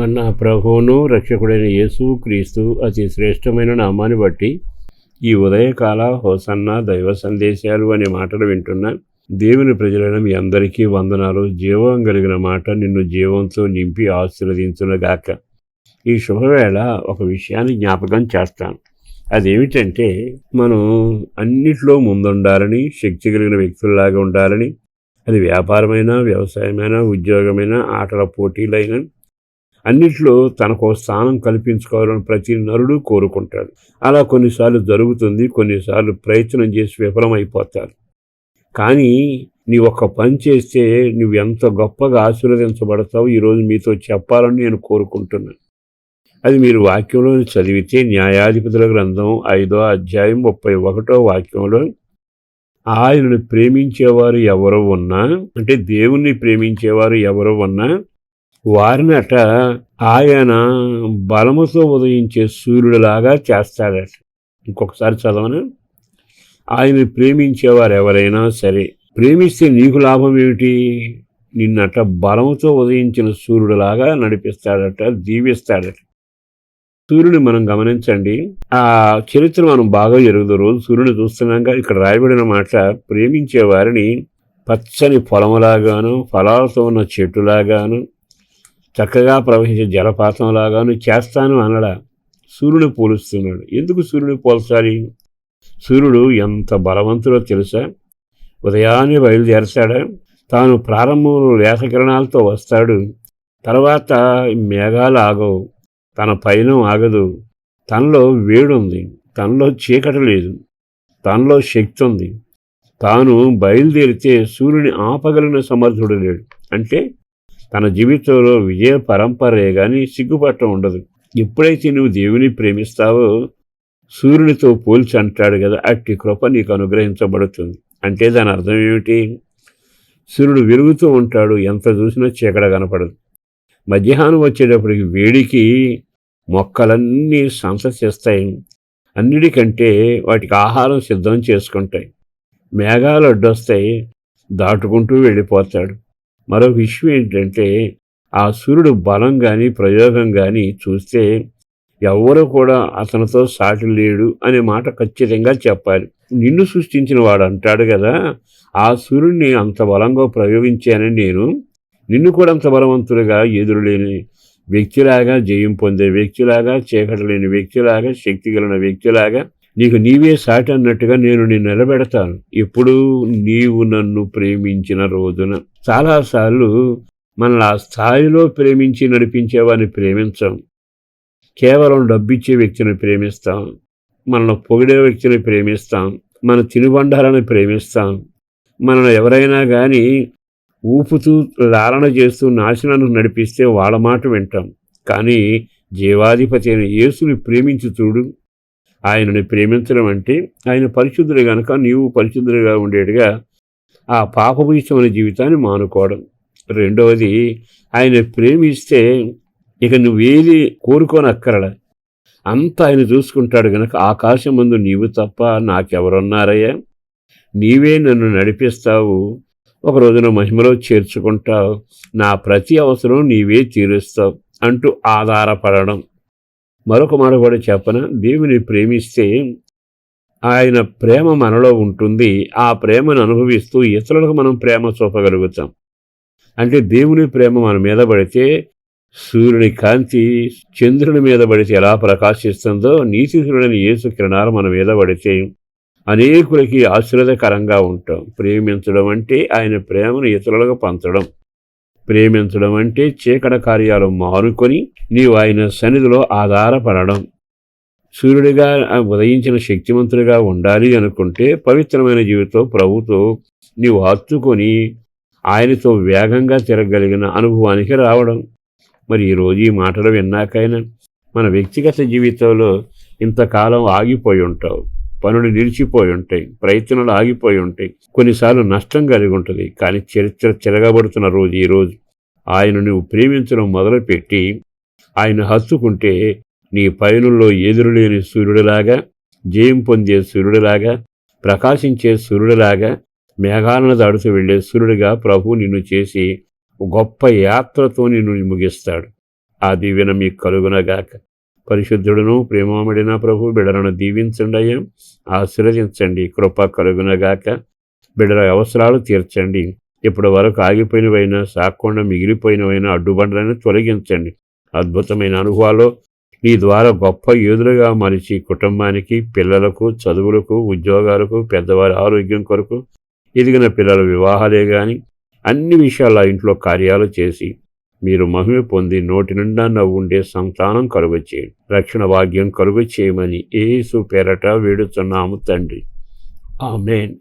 మన ప్రభువును రక్షకుడైన యేసు క్రీస్తు అతి శ్రేష్టమైన నామాన్ని బట్టి ఈ ఉదయకాల హోసన్న దైవ సందేశాలు అనే మాటలు వింటున్న దేవుని ప్రజలైన మీ అందరికీ వందనాలు. జీవం కలిగిన మాట నిన్ను జీవంతో నింపి ఆశీర్వదించునగాక. ఈ శుభవేళ ఒక విషయాన్ని జ్ఞాపకం చేస్తాను. అదేమిటంటే మనం అన్నిట్లో ముందుండాలని శక్తి కలిగిన వ్యక్తుల్లాగా ఉండాలని అది వ్యాపారమైనా వ్యవసాయమైనా ఉద్యోగమైనా ఆటల పోటీలైనా అన్నిట్లో తనకు స్థానం కల్పించుకోవాలని ప్రతి నరుడు కోరుకుంటాడు. అలా కొన్నిసార్లు జరుగుతుంది కొన్నిసార్లు ప్రయత్నం చేసి విఫలమైపోతారు. కానీ నీ ఒక్క పని చేస్తే నువ్వు ఎంత గొప్పగా ఆశీర్వదించబడతావు ఈరోజు మీతో చెప్పాలని నేను కోరుకుంటున్నాను. అది మీరు వాక్యంలో చదివితే న్యాయాధిపతుల గ్రంథం ఐదో అధ్యాయం ముప్పై ఒకటో వాక్యంలో ఆయనను ప్రేమించేవారు ఎవరు ఉన్నా అంటే దేవుణ్ణి ప్రేమించేవారు ఎవరు ఉన్నా వారినట ఆయన బలముతో ఉదయించే సూర్యుడిలాగా చేస్తాడట. ఇంకొకసారి చదవను? ఆయన ప్రేమించేవారు ఎవరైనా సరే ప్రేమిస్తే నీకు లాభం ఏమిటి? నిన్నట బలముతో ఉదయించిన సూర్యుడిలాగా నడిపిస్తాడట దీవిస్తాడట సూర్యుని మనం గమనించండి. ఆ చరిత్ర మనం బాగా జరుగుతుంది రోజు సూర్యుని చూస్తున్నాక ఇక్కడ రాయబడిన మాట ప్రేమించే వారిని పచ్చని పొలములాగాను ఫలాలతో ఉన్న చెట్టులాగాను చక్కగా ప్రవహించే జలపాతంలాగాను చేస్తాను అనడా సూర్యుని పోలుస్తున్నాడు. ఎందుకు సూర్యుని పోల్చాలి? సూర్యుడు ఎంత బలవంతుడో తెలుసా? ఉదయాన్నే బయలుదేరతాడా. తాను ప్రారంభంలో లేఖకిరణాలతో వస్తాడు. తర్వాత మేఘాలు ఆగవు. తన పైన ఆగదు. తనలో వేడుంది తనలో చీకటి లేదు. తనలో శక్తి ఉంది. తాను బయలుదేరితే సూర్యుని ఆపగలిగిన సమర్థుడు లేడు. అంటే తన జీవితంలో విజయ పరంపరే కానీ సిగ్గుపట్టం ఉండదు. ఎప్పుడైతే నువ్వు దేవుని ప్రేమిస్తావో సూర్యునితో పోల్చి అంటాడు కదా అట్టి కృప నీకు అనుగ్రహించబడుతుంది. అంటే దాని అర్థం ఏమిటి? సూర్యుడు వెలుగుతూ ఉంటాడు ఎంత చూసినా చీకట కనపడదు. మధ్యాహ్నం వచ్చేటప్పటికి వేడికి మొక్కలన్నీ సంతసిస్తాయి అన్నిటికంటే వాటికి ఆహారం సిద్ధం చేసుకుంటాయి. మేఘాలు అడ్డొస్తాయి దాటుకుంటూ వెళ్ళిపోతాడు. మరో విషయం ఏంటంటే ఆ సూర్యుడు బలం కానీ ప్రయోగం కానీ చూస్తే ఎవరు కూడా అతనితో సాటి లేడు అనే మాట ఖచ్చితంగా చెప్పాలి. నిన్ను సృష్టించిన వాడు అంటాడు కదా ఆ సూర్యుడిని అంత బలంగా ప్రయోగించానని నేను. నిన్ను కూడా అంత బలవంతుడిగా ఎదురులేని వ్యక్తిలాగా జయం పొందే వ్యక్తిలాగా చీకటి లేని వ్యక్తిలాగా శక్తి కలిగిన వ్యక్తిలాగా నీకు నీవే సాటి అన్నట్టుగా నేను నిన్ను నిలబెడతాను. ఎప్పుడు నీవు నన్ను ప్రేమించిన రోజున చాలాసార్లు మనల్ని ఆ స్థాయిలో ప్రేమించి నడిపించేవాడిని ప్రేమించాం. కేవలం డబ్బిచ్చే వ్యక్తిని ప్రేమిస్తాం. మనల్ని పొగిడే వ్యక్తిని ప్రేమిస్తాం. మన తినుబండారాన్ని ప్రేమిస్తాం. మనల్ని ఎవరైనా కానీ ఊపుతూ లాలన చేస్తూ నాశనాన్ని నడిపిస్తే వాళ్ళ మాట వింటాం. కానీ జీవాధిపతి అయిన యేసుని ప్రేమించి చూడు. ఆయనని ప్రేమించడం అంటే ఆయన పరిశుద్ధుడు కనుక నీవు పరిశుద్ధుడిగా ఉండేట్టుగా ఆ పాపభీషమైన జీవితాన్ని మానుకోవడం. రెండవది ఆయన ప్రేమిస్తే ఇక నువ్వేది కోరుకోనక్కరడ అంతా ఆయన చూసుకుంటాడు గనక ఆకాశం ముందు నీవు తప్ప నాకెవరున్నారయ్యా? నీవే నన్ను నడిపిస్తావు. ఒక రోజున మహిమలో చేర్చుకుంటావు. నా ప్రతి అవసరం నీవే తీరుస్తావు అంటూ ఆధారపడడం. మరొక మాట కూడా చెప్పన? దేవుని ప్రేమిస్తే ఆయన ప్రేమ మనలో ఉంటుంది. ఆ ప్రేమను అనుభవిస్తూ ఇతరులకు మనం ప్రేమ చూపగలుగుతాం. అంటే దేవుని ప్రేమ మన మీద పడితే సూర్యుని కాంతి చంద్రుని మీద పడితే ఎలా ప్రకాశిస్తుందో నీతిశురుడని యేసు కిరణాలు మన మీద పడితే అనేకులకి ఆశీర్వదకరంగా ఉంటాం. ప్రేమించడం అంటే ఆయన ప్రేమను ఇతరులకు పంచడం. ప్రేమించడం అంటే చీకట కార్యాలు మానుకొని నీవు ఆయన సన్నిధిలో ఆధారపడడం. సూర్యుడిగా ఉదయించిన శక్తివంతుడిగా ఉండాలి అనుకుంటే పవిత్రమైన జీవితం ప్రభుతో నీవు హత్తుకొని ఆయనతో వేగంగా తిరగలిగిన అనుభవానికి రావడం. మరి ఈరోజు ఈ మాటలు విన్నాకైనా మన వ్యక్తిగత జీవితంలో ఇంతకాలం ఆగిపోయి ఉంటావు. పనులు నిలిచిపోయి ఉంటాయి ప్రయత్నాలు ఆగిపోయి ఉంటాయి. కొన్నిసార్లు నష్టం కలిగి ఉంటుంది కానీ చరిత్ర చెరగబడుతున్న రోజు ఈరోజు ఆయన నువ్వు ప్రేమించడం మొదలుపెట్టి ఆయన హత్తుకుంటే నీ పయనుల్లో ఎదురులేని సూర్యుడిలాగా జయం పొందే సూర్యుడిలాగా ప్రకాశించే సూర్యుడిలాగా మేఘాలను దాడుతూ వెళ్ళే సూర్యుడిగా ప్రభు నిన్ను చేసి గొప్ప యాత్రతో నిన్ను ముగిస్తాడు. ఆ దీవెన మీకు కలుగునగాక. పరిశుద్ధుడును ప్రేమామడిన ప్రభు బిడలను దీవించండి అయ్యా. ఆశీర్వదించండి కృప కలుగునగాక. బిడల అవసరాలు తీర్చండి. ఇప్పటి వరకు ఆగిపోయినవైనా సాకుండా మిగిలిపోయినవైనా అడ్డుబండలను తొలగించండి. అద్భుతమైన అనుభవాలు నీ ద్వారా గొప్ప యోధులుగా మరిచి కుటుంబానికి పిల్లలకు చదువులకు ఉద్యోగాలకు పెద్దవారి ఆరోగ్యం కొరకు ఎదిగిన పిల్లల వివాహాలే కానీ అన్ని విషయాల ఇంట్లో కార్యాలు చేసి మీరు మహిమ పొంది నోటి నిండా నవ్వుండే సంతానం కలుగు చేయండి రక్షణ భాగ్యం కలువ చేయమని ఏసు పేరట వేడుతున్నాము తండ్రి. ఆమెన్.